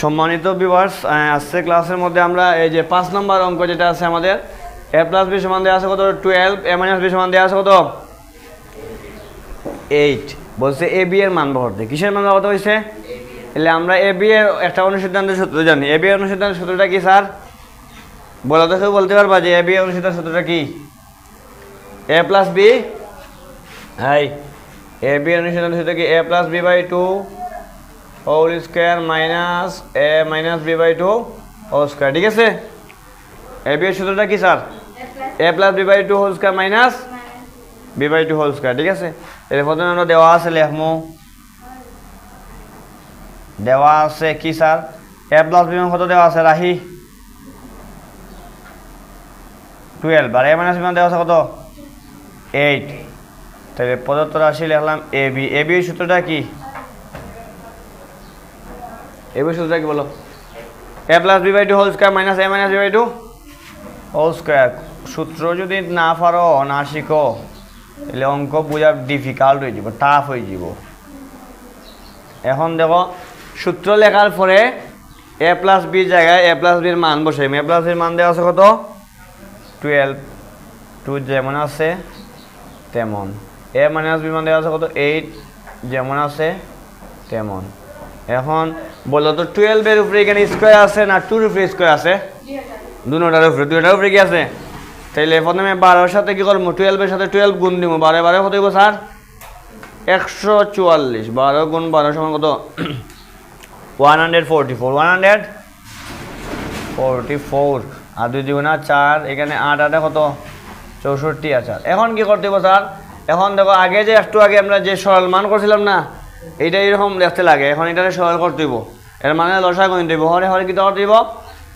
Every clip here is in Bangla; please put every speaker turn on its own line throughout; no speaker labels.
সম্মানিত ভিউয়ার্স আজকে ক্লাসের মধ্যে আমরা এই যে পাঁচ নম্বর অঙ্ক যেটা আছে আমাদের এ প্লাস বি সমান দেওয়া আছে কত? টুয়েলভ এ মাইনাস বি সমান দেওয়া আছে কত? এইট বলছে এ বি এর মান বহরতে। কিসের মান বহরতে হয়েছে তাহলে আমরা এ বি এর একটা অনুসিদ্ধান্তের সূত্র জানি। এ বি এর অনুসিদ্ধান্তের সূত্রটা কি, স্যার? বলা তো বলতে পারবা যে এ বি এর অনুসিদ্ধান্তের সূত্রটা কি? এ প্লাস বি হাই এ বি এর অনুসিদ্ধান্তের সূত্র কি? A plus B by two whole square minus A minus B by two whole square ঠিক আছে? এ বি সূত্রটা কি sir? A plus B by two whole square minus B by two whole square ঠিক আছে? এর প্রথমে আমরা দেওয়া আছে লেখমো। দেওয়া আছে কি স্যার? এ প্লাস বি কত দেওয়া আছে রাহি? টুয়েলভ আর এ মাইনাস বি দেওয়া আছে কত? এইট তাহলে পদার্থ রাশি লিখলাম এ বি এ বি সূত্রটা কি? এ বি সূত্রটা কি বলো। A plus B by two whole square minus A minus B by two whole square সূত্র যদি না পারো, না শিখো, তাহলে অঙ্ক বোঝা ডিফিকাল্ট হয়ে যাব টাফ হয়ে যাব। এখন দেখো, সূত্র লেখার পরে এ প্লাস বির জায়গায় এ প্লাস বির মান বসে এ প্লাস বির মান দেওয়া আছে কত? টুয়েলভ টু যেমন আছে, তেমন। এ মাইনাস বি মান দেওয়া আছে কত? এইট যেমন আছে, তেমন। এখন বলো তো টুয়েলভের উপরে এখানে স্কোয়ার আছে না টুর উপরে স্কোয়ার আছে? দুটার উপরে দুটার উপরে কি আছে? তাইলে প্রথমে বারোর সাথে কি করব? টুয়েলভের সাথে টুয়েলভ গুণ দিব। বারো বারো কত দিব স্যার? একশো চুয়াল্লিশ। বারো গুণ বারো সমান কত? One hundred forty four one hundred forty four আর দুই দুগুণা চার, এখানে আট, আটে কত? চৌষট্টি আচার এখন কি করতে হবে স্যার? এখন দেখো, আগে যে একটু আগে আমরা যে সরল মান করছিলাম না এইটা এরকম দেখতে লাগে, এখন এটা সরল করতে দিব। এর মানে লসা গুণ দিব। হরে হরে কি করতে দিব?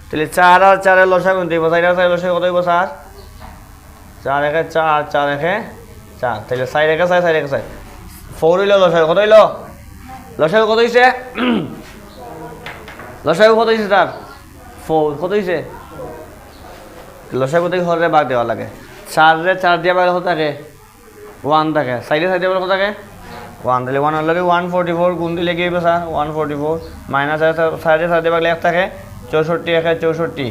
তাহলে চার আর চারের লসা গুণ দিব। চার আর চার লসা কত দিব স্যার চার একে চার চার একে চার। তাহলে সাইড একে চার সাইড একে চার। ফোর হইল লসাগু, কত হইল? লসাগু কত হইছে? লসাগু কত হইছে তার? ফোর, কত হইছে? লসাগু থেকে হরে বাঘ দেওয়া লাগে। চার রে চার দিয়া বাঘ থাকে? ওয়ান থাকে। সাইডে সাইডে কত থাকে? ওয়ান দিলে ওয়ান হলে ওয়ান ফোরটি ফোর গুণ দিলে কি হবে sir one forty four minus সাইডে সাইডে বাঘ এক থাকে, চৌষট্টি একে চৌষট্টি।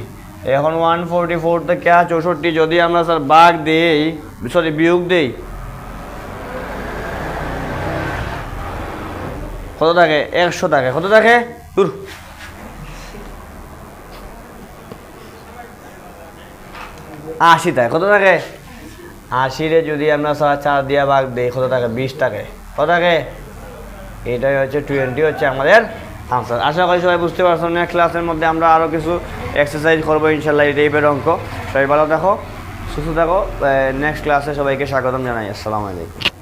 এখন ওয়ান ফোরটি ফোর থেকে চৌষট্টি? যদি আমরা স্যার বাঘ দেই সরি বিয়োগ দেই, কত থাকে? একশো থাকে। কত থাকে? দূর আশি থাকে। কত থাকে? আশিরে যদি আমরা চার দিয়া বাঘ দিই, কত থাকে? বিশ থাকে। কত থাকে এটাই হচ্ছে টোয়েন্টি হচ্ছে আমাদের আনসার আশা করি সবাই বুঝতে পারছ নেক্সট ক্লাসের মধ্যে আমরা আরও কিছু এক্সারসাইজ করব ইনশাল্লাহ, এই টাইপের অঙ্ক। সবাই ভালো দেখো সুস্থ থাকো নেক্সট ক্লাসে সবাইকে স্বাগতম জানাই। আসসালামু আলাইকুম।